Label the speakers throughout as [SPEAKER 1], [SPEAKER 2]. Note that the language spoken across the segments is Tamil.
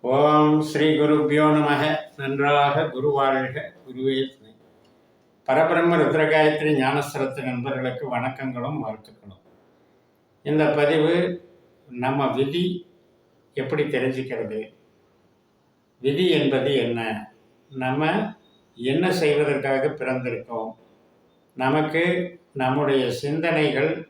[SPEAKER 1] ஓம் ஸ்ரீ குருப்பியோ நமக. நன்றாக குருவாழ்க குருவே துணை. பரபிரம்ம ருத்ரகாயத்ரி ஞானஸ்தரத்து நண்பர்களுக்கு வணக்கங்களும் வாழ்த்துக்களும். இந்த பதிவு நம்ம விதி எப்படி தெரிஞ்சுக்கிறது? விதி என்பது என்ன? நம்ம என்ன செய்வதற்காக பிறந்திருக்கோம்? நமக்கு நம்முடைய சிந்தனைகள்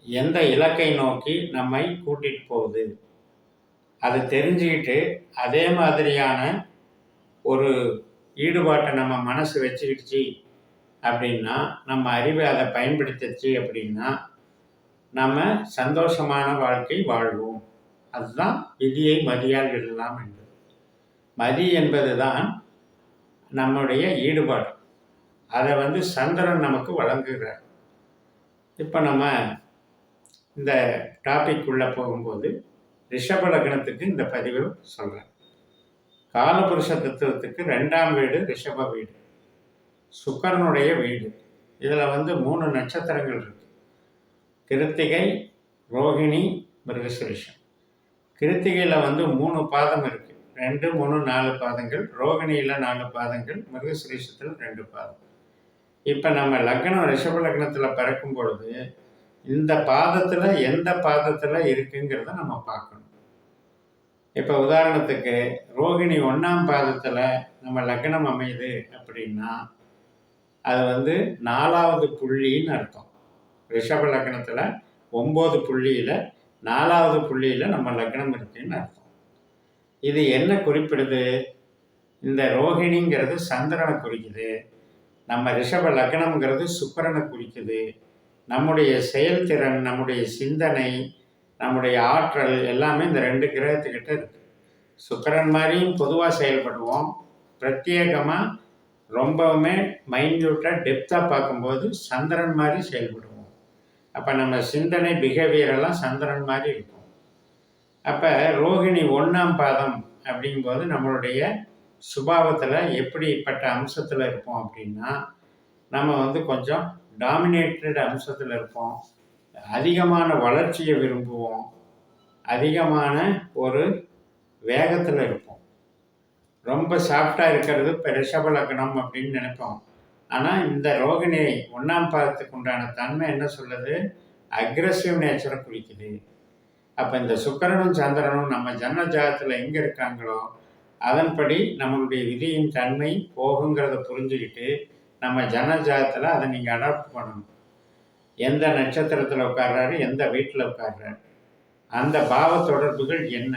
[SPEAKER 1] எந்த இலக்கை நோக்கி நம்மை கூட்டிட்டு போகுது? அதை தெரிஞ்சுக்கிட்டு அதே மாதிரியான ஒரு ஈடுபாட்டை நம்ம மனசு வச்சுக்கிடுச்சு அப்படின்னா நம்ம அறிவை அதை பயன்படுத்திச்சு அப்படின்னா நம்ம சந்தோஷமான வாழ்க்கை வாழ்வோம். அதுதான் விதியை மதியால் விடலாம் என்பது. மதி என்பது தான் நம்முடைய ஈடுபாடு. அதை வந்து சந்திரன் நமக்கு வழங்குகிறார். இப்போ நம்ம இந்த டாபிக் உள்ளே போகும்போது ரிஷப லக்னத்துக்கு இந்த பதிவு சொல்கிறேன் காலபுருஷ தத்துவத்துக்கு ரெண்டாம் வீடு ரிஷப வீடு. சுக்கரனுடைய வீடு. இதில் வந்து மூணு நட்சத்திரங்கள் இருக்கு. கிருத்திகை ரோகிணி மிருகசுரிஷம். கிருத்திகையில் வந்து மூணு பாதம் இருக்கு. ரெண்டு மூணு நாலு பாதங்கள். ரோகிணியில் நாலு பாதங்கள். மிருகசுரீஷத்தில் ரெண்டு பாதம். இப்போ நம்ம லக்னம் ரிஷப லக்னத்தில் பிறக்கும் பொழுது இந்த பாதத்தில் எந்த பாதத்தில் இருக்குங்கிறத நம்ம பார்க்கணும். இப்போ உதாரணத்துக்கு ரோகிணி ஒன்றாம் பாதத்தில் நம்ம லக்னம் அமையுது அப்படின்னா அது வந்து நாலாவது புள்ளின்னு அர்த்தம். ரிஷப லக்னத்தில் ஒம்பது புள்ளியில் நாலாவது புள்ளியில் நம்ம லக்னம் இருக்குன்னு அர்த்தம். இது என்ன குறிப்பிடுது? இந்த ரோகிணிங்கிறது சந்திரனை குறிக்குது. நம்ம ரிஷப லக்னம்ங்கிறது சுக்கரனை குறிக்குது. நம்முடைய செயல்திறன் நம்முடைய சிந்தனை நம்முடைய ஆற்றல் எல்லாமே இந்த ரெண்டு கிரகத்துக்கிட்ட இருக்கு. சுக்கரன் மாதிரியும் பொதுவாக செயல்படுவோம். பிரத்யேகமாக ரொம்பவுமே மைன்யூட்டாக டெப்த்தாக பார்க்கும்போது சந்திரன் மாதிரி செயல்படுவோம். அப்போ நம்ம சிந்தனை பிஹேவியர் எல்லாம் சந்திரன் மாதிரி இருக்கும். அப்போ ரோகிணி ஒன்றாம் பாதம் அப்படிங்கும்போது நம்மளுடைய சுபாவத்தில் எப்படிப்பட்ட அம்சத்தில் இருப்போம் அப்படின்னா நம்ம வந்து கொஞ்சம் டாமினேட்டட் அம்சத்தில் இருப்போம். அதிகமான வளர்ச்சியை விரும்புவோம். அதிகமான ஒரு வேகத்தில் இருப்போம். ரொம்ப சாஃப்டாக இருக்கிறது இப்போ ரிஷப லக்னம் அப்படின்னு நினைப்போம். ஆனால் இந்த ரோகிணி ஒன்றாம் பாதத்துக்கு உண்டான தன்மை என்ன சொல்லுது? அக்ரஸிவ் நேச்சரை குறிக்குது. அப்போ இந்த சுக்கரனும் சந்திரனும் நம்ம ஜன்ம ஜாதத்தில் எங்கே இருக்காங்களோ அதன்படி நம்மளுடைய விதியின் தன்மை போகுங்கிறத புரிஞ்சுக்கிட்டு நம்ம ஜன ஜாதத்தில் அதை நீங்கள் அடாப்ட் பண்ணணும். எந்த நட்சத்திரத்தில் உட்கார்றாரு எந்த வீட்டில் உட்கார்றாரு? அந்த பாவ தொடர்புகள் என்ன?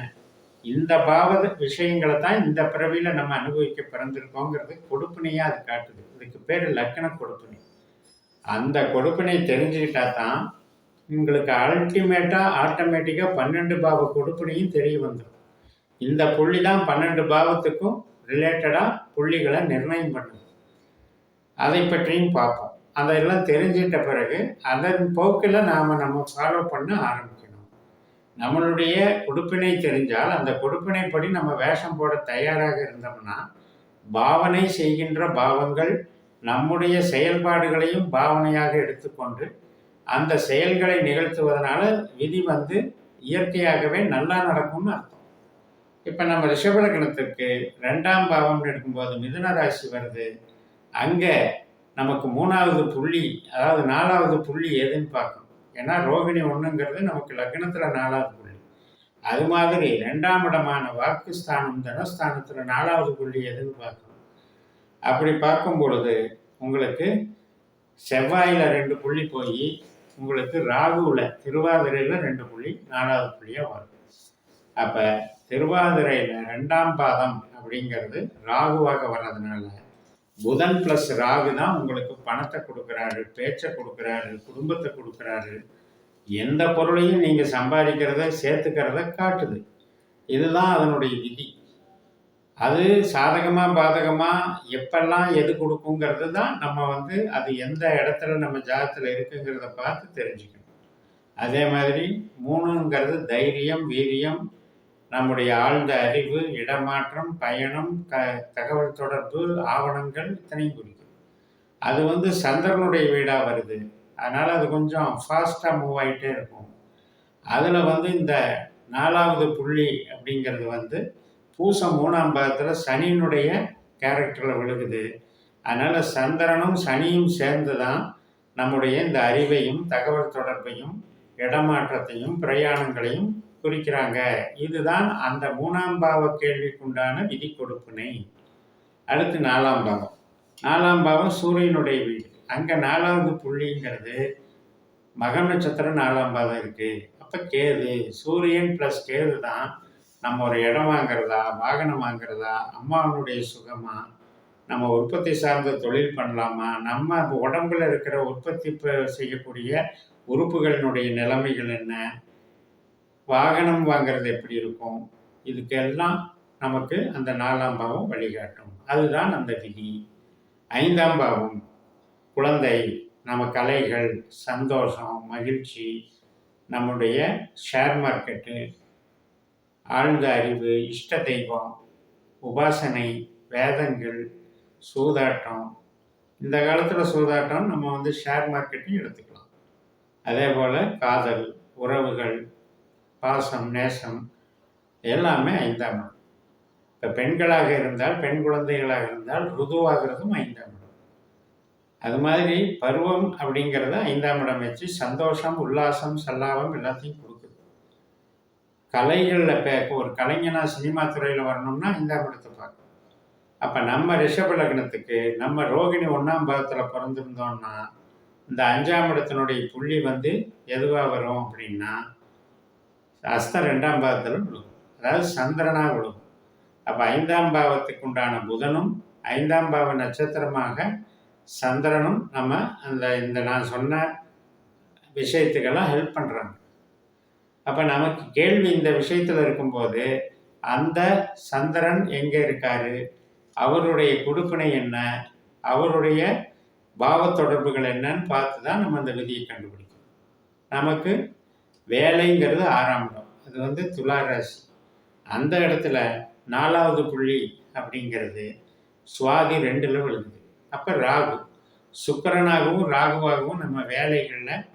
[SPEAKER 1] இந்த பாவ விஷயங்களை தான் இந்த பிறவியில் நம்ம அனுபவிக்க பிறந்திருக்கோங்கிறது கொடுப்பினையாக அது காட்டுது. இதுக்கு பேர் லக்கண கொடுப்பினை. அந்த கொடுப்பினை தெரிஞ்சுக்கிட்டா தான் உங்களுக்கு அல்டிமேட்டாக ஆட்டோமேட்டிக்காக பன்னெண்டு பாவ கொடுப்பினையும் தெரிய வந்துடும் இந்த புள்ளி தான் பன்னெண்டு பாவத்துக்கும் ரிலேட்டடாக புள்ளிகளை நிர்ணயம் பண்ணுது. அதை பற்றியும் பார்ப்போம். அதெல்லாம் தெரிஞ்சிட்ட பிறகு அதன் போக்கில் நாம் நம்ம ஃபாலோ பண்ண ஆரம்பிக்கணும். நம்மளுடைய கொடுப்பினை தெரிஞ்சால் அந்த கொடுப்பினைப்படி நம்ம வேஷம் போட தயாராக இருந்தோம்னா பாவனை செய்கின்ற பாவங்கள் நம்முடைய செயல்பாடுகளையும் பாவனையாக எடுத்துக்கொண்டு அந்த செயல்களை நிகழ்த்துவதனால விதி வந்து இயற்கையாகவே நல்லா நடக்கும்னு அர்த்தம். இப்போ நம்ம ரிஷபலக்கணத்திற்கு ரெண்டாம் பாவம்னு எடுக்கும்போது மிதுன ராசி வருது. அங்கே நமக்கு மூணாவது புள்ளி அதாவது நாலாவது புள்ளி எதுன்னு பார்க்கணும். ஏன்னா ரோகிணி ஒன்றுங்கிறது நமக்கு லக்னத்தில் நாலாவது புள்ளி. அது மாதிரி ரெண்டாம் இடமான வாக்குஸ்தானம் தனஸ்தானத்தில் நாலாவது புள்ளி எதுன்னு பார்க்கணும். அப்படி பார்க்கும் பொழுது உங்களுக்கு செவ்வாயில் ரெண்டு புள்ளி போய் உங்களுக்கு ராகுவில் திருவாதிரையில் ரெண்டு புள்ளி நாலாவது புள்ளியாக வரும் அப்போ திருவாதிரையில் ரெண்டாம் பாதம் அப்படிங்கிறது ராகுவாக வர்றதுனால புதன் ப்ளஸ் ராகு தான் உங்களுக்கு பணத்தை கொடுக்குறாரு பேச்சை கொடுக்குறாரு குடும்பத்தை கொடுக்குறாரு. எந்த பொருளையும் நீங்கள் சம்பாதிக்கிறத சேர்த்துக்கிறத காட்டுது. இதுதான் அதனுடைய விதி. அது சாதகமாக பாதகமாக எப்பெல்லாம் எது கொடுக்குங்கிறது தான் நம்ம வந்து அது எந்த இடத்துல நம்ம ஜாதத்தில் இருக்குங்கிறத பார்த்து தெரிஞ்சுக்கணும். அதே மாதிரி மூணுங்கிறது தைரியம் வீரியம் நம்முடைய ஆழ்ந்த அறிவு இடமாற்றம் பயணம் க தகவல் தொடர்பு ஆவணங்கள் இத்தனையும் குறிக்கும் அது வந்து சந்திரனுடைய வீடாக வருது. அதனால் அது கொஞ்சம் ஃபாஸ்ட்டாக மூவ் ஆகிட்டே இருக்கும். அதில் வந்து இந்த நாலாவது புள்ளி அப்படிங்கிறது வந்து பூசம் மூணாம் பாதத்தில் சனியினுடைய கேரக்டரில் விழுகுது. அதனால் சந்திரனும் சனியும் சேர்ந்து தான் நம்முடைய இந்த அறிவையும் தகவல் தொடர்பையும் இடமாற்றத்தையும் பிரயாணங்களையும் குறிக்கிறாங்க. இதுதான் அந்த மூணாம் பாவ கேள்விக்குண்டான விதி கொடுப்பினை. அடுத்து நாலாம் பாவம். நாலாம் பாவம் சூரியனுடைய வீடு. அங்கே நாலாவது புள்ளிங்கிறது மக நட்சத்திரம் நாலாம் பாதம் இருக்குது அப்போ கேது சூரியன் ப்ளஸ் கேது தான் நம்ம ஒரு இடம் வாங்குறதா வாகனம் வாங்குறதா அம்மாவனுடைய சுகமா நம்ம உற்பத்தி சார்ந்த தொழில் பண்ணலாமா நம்ம உடம்புல இருக்கிற உற்பத்தி செய்யக்கூடிய உறுப்புகளினுடைய நிலைமைகள் என்ன வாகனம் வாங்கிறது எப்படி இருக்கும்? இதுக்கெல்லாம் நமக்கு அந்த நாலாம் பாவம் வழிகாட்டும். அதுதான் அந்த விதி. ஐந்தாம் பாவம் குழந்தை நம்ம கலைகள் சந்தோஷம் மகிழ்ச்சி நம்முடைய ஷேர் மார்க்கெட்டு ஆழ்ந்த அறிவு இஷ்ட தெய்வம் உபாசனை வேதங்கள் சூதாட்டம். இந்த காலத்தில் சூதாட்டம் நம்ம வந்து ஷேர் மார்க்கெட்டையும் எடுத்துக்கலாம். அதே போல் காதல் உறவுகள் பாசம் நேசம் எல்லாமே ஐந்தாம் இடம். இப்போ பெண்களாக இருந்தால் பெண் குழந்தைகளாக இருந்தால் ருதுவாகிறதும் ஐந்தாம் இடம். அது மாதிரி பருவம் அப்படிங்கிறத ஐந்தாம் இடம் வச்சு சந்தோஷம் உல்லாசம் சல்லாபம் எல்லாத்தையும் கொடுக்குது. கலைகளில் இப்போ ஒரு கலைஞனாக சினிமா துறையில் வரணும்னா ஐந்தாம் இடத்தை பார்க்கணும். அப்போ நம்ம ரிஷப லக்னத்துக்கு நம்ம ரோகிணி ஒன்றாம் பாகத்தில் பிறந்திருந்தோம்னா இந்த அஞ்சாம் இடத்தினுடைய புள்ளி வந்து எதுவாக வரும் அப்படின்னா அஸ்தம் ரெண்டாம் பாவத்தில் விழுகும். அதாவது சந்திரனாக விழுகும். அப்போ ஐந்தாம் பாவத்துக்கு உண்டான புதனும் ஐந்தாம் பாவ நட்சத்திரமாக சந்திரனும் நம்ம அந்த இந்த நான் சொன்ன விஷயத்துக்கெல்லாம் ஹெல்ப் பண்ணுறாங்க அப்போ நமக்கு கேள்வி இந்த விஷயத்தில் இருக்கும்போது அந்த சந்திரன் எங்கே இருக்காரு? அவருடைய கொடுப்பினை என்ன? அவருடைய பாவ தொடர்புகள் என்னன்னு பார்த்து தான் நம்ம அந்த விதியை கண்டுபிடிக்கணும். நமக்கு வேலைங்கிறது ஆறாம் இடம். அது வந்து துலா ராசி. அந்த இடத்துல நாலாவது புள்ளி அப்படிங்கிறது சுவாதி ரெண்டில் விழுகுது அப்போ ராகு. சுக்கரனாகவும் ராகுவாகவும் நம்ம வேலைகளில்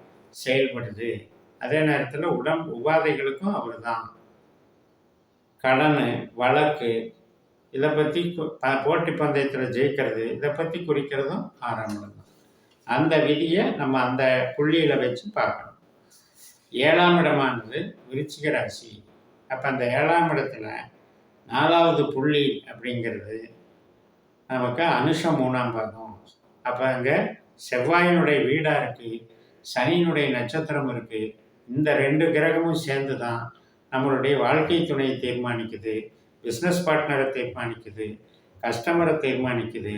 [SPEAKER 1] செயல்படுது. அதே நேரத்தில் உடம் உபாதைகளுக்கும் அவர் தான் கடன் வழக்கு இதை பற்றி போட்டி பந்தயத்தில் ஜெயிக்கிறது இதை பற்றி குறிக்கிறதும் ஆரம்பம் அந்த விதியை நம்ம அந்த புள்ளியில் வச்சு பார்க்கணும். ஏழாம் இடமானது விருச்சிக ராசி. அப்போ அந்த ஏழாம் இடத்துல நாலாவது புள்ளி அப்படிங்கிறது நமக்கு அனுஷம் மூணாம் பாகம். அப்போ அங்கே செவ்வாயினுடைய வீடாக இருக்குது சனியினுடைய நட்சத்திரம் இருக்குது இந்த ரெண்டு கிரகமும் சேர்ந்து தான் நம்மளுடைய வாழ்க்கை துணையை தீர்மானிக்குது பிஸ்னஸ் பார்ட்னரை தீர்மானிக்குது கஸ்டமரை தீர்மானிக்குது.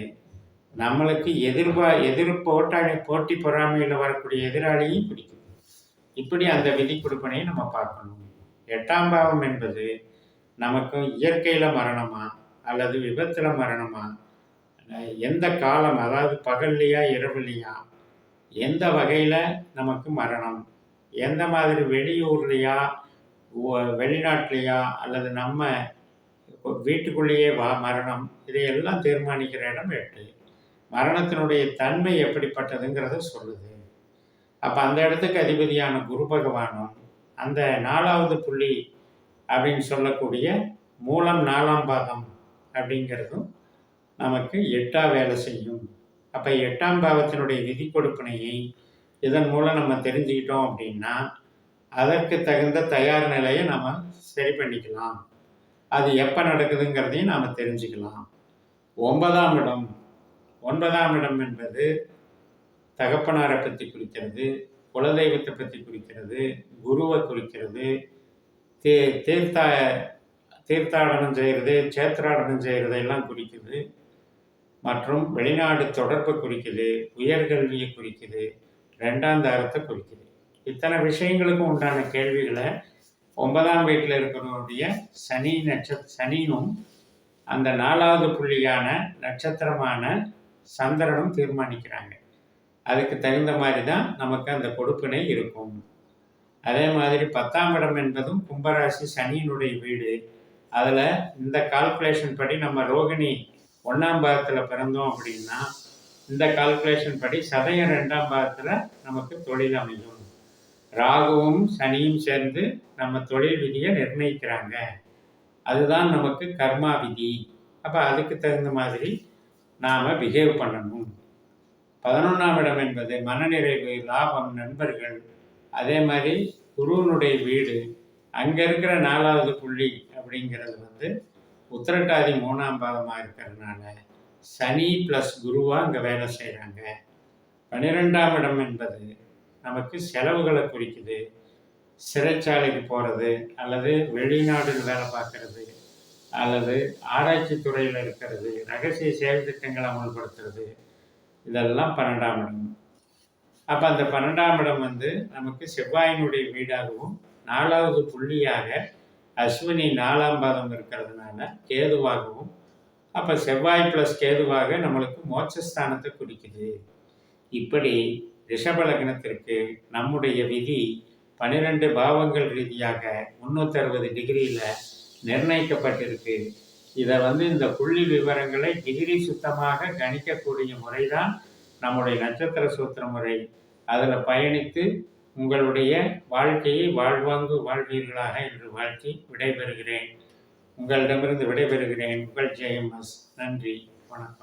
[SPEAKER 1] நம்மளுக்கு எதிர்பா எதிர் போட்டாளி போட்டி பொறாமையில் வரக்கூடிய எதிராளியும் பிடிக்கும் இப்படி அந்த விதி கொடுப்பனையும் நம்ம பார்க்கணும். எட்டாம் பாவம் என்பது நமக்கு இயற்கையில் மரணமா அல்லது விபத்தில் மரணமா? எந்த காலம் அதாவது பகல்லையா இரவுலையா? எந்த வகையில் நமக்கு மரணம்? எந்த மாதிரி வெளியூர்லையா வெளிநாட்டிலையா அல்லது நம்ம வீட்டுக்குள்ளேயே வா மரணம்? இதையெல்லாம் தீர்மானிக்கிற இடம் எட்டு. மரணத்தினுடைய தன்மை எப்படிப்பட்டதுங்கிறத சொல்லுது. அப்போ அந்த இடத்துக்கு அதிபதியான குரு பகவானும் அந்த நாலாவது புள்ளி அப்படின்னு சொல்லக்கூடிய மூலம் நாலாம் பாதம் அப்படிங்கிறதும் நமக்கு எட்டா வேலை செய்யும். அப்போ எட்டாம் பாவத்தினுடைய விதி கொடுப்பினையை இதன் மூலம் நம்ம தெரிஞ்சுக்கிட்டோம் அப்படின்னா அதற்கு தகுந்த தயார் நிலையை நம்ம சரி பண்ணிக்கலாம். அது எப்போ நடக்குதுங்கிறதையும் நாம் தெரிஞ்சுக்கலாம். ஒன்பதாம் இடம். ஒன்பதாம் இடம் என்பது தகப்பனாரை பற்றி குறிக்கிறது குலதெய்வத்தை பற்றி குறிக்கிறது குருவை குறிக்கிறது தீ தீர்த்தா தீர்த்தாடனம் செய்கிறது சேத்திராடனம் செய்கிறது எல்லாம் குறிக்குது மற்றும் வெளிநாடு தொடர்பை குறிக்குது உயர்கல்வியை குறிக்குது ரெண்டாம் தாரத்தை குறிக்குது இத்தனை விஷயங்களுக்கும் உண்டான கேள்விகளை ஒன்பதாம் வீட்டில் இருக்கிறவருடைய சனி நட்ச சனியும் அந்த நாலாவது புள்ளியான நட்சத்திரமான சந்திரனும் தீர்மானிக்கிறாங்க. அதுக்கு தகுந்த மாதிரி தான் நமக்கு அந்த கொடுப்பினை இருக்கும். அதே மாதிரி பத்தாம் இடம் என்பதும் கும்பராசி சனியினுடைய வீடு. அதில் இந்த கால்குலேஷன் படி நம்ம ரோகிணி ஒன்றாம் பாகத்தில் பிறந்தோம் அப்படின்னா இந்த கால்குலேஷன் படி சதயம் ரெண்டாம் பாகத்தில் நமக்கு தொழில் அமையும். ராகுவும் சனியும் சேர்ந்து நம்ம தொழில் விதியை நிர்ணயிக்கிறாங்க. அதுதான் நமக்கு கர்மா விதி. அப்போ அதுக்கு தகுந்த மாதிரி நாம் பிஹேவ் பண்ணணும். பதினொன்றாம் இடம் என்பது மனநிறைவு லாபம் நண்பர்கள். அதே மாதிரி குருவனுடைய வீடு. அங்கே இருக்கிற நாலாவது புள்ளி அப்படிங்கிறது வந்து உத்திரட்டாதி மூணாம் பாதமாக இருக்கிறதுனால சனி ப்ளஸ் குருவாக அங்கே வேலை செய்கிறாங்க பன்னிரெண்டாம் இடம் என்பது நமக்கு செலவுகளை குறிக்குது. சிறைச்சாலைக்கு போகிறது அல்லது வெளிநாட்டில் வேலை பார்க்கறது அல்லது ஆராய்ச்சி துறையில் இருக்கிறது ரகசிய செயல் திட்டங்களை அமல்படுத்துறது இதெல்லாம் பன்னெண்டாம் இடம். அப்போ அந்த பன்னெண்டாம் இடம் வந்து நமக்கு செவ்வாயினுடைய வீடாகவும் நாலாவது புள்ளியாக அஸ்வினி நாலாம் பாதம் இருக்கிறதுனால கேதுவாகவும் அப்போ செவ்வாய் ப்ளஸ் கேதுவாக நம்மளுக்கு மோட்சஸ்தானத்தை குறிக்குது. இப்படி ரிஷபலக்னத்திற்கு நம்முடைய விதி பன்னிரெண்டு பாவங்கள் ரீதியாக முந்நூற்றி அறுபது டிகிரியில் நிர்ணயிக்கப்பட்டிருக்கு. இதை வந்து இந்த புள்ளி விவரங்களை டிகிரி சுத்தமாக கணிக்கக்கூடிய முறை தான் நம்முடைய நட்சத்திர சூத்திர முறை. அதில் பயணித்து உங்களுடைய வாழ்க்கையை வாழ்வாங்கு வாழ்வீர்களாக என்று வாழ்த்தி விடைபெறுகிறேன். உங்களிடமிருந்து விடைபெறுகிறேன். உங்கள் ஜெயம்எஸ் நன்றி. வணக்கம்.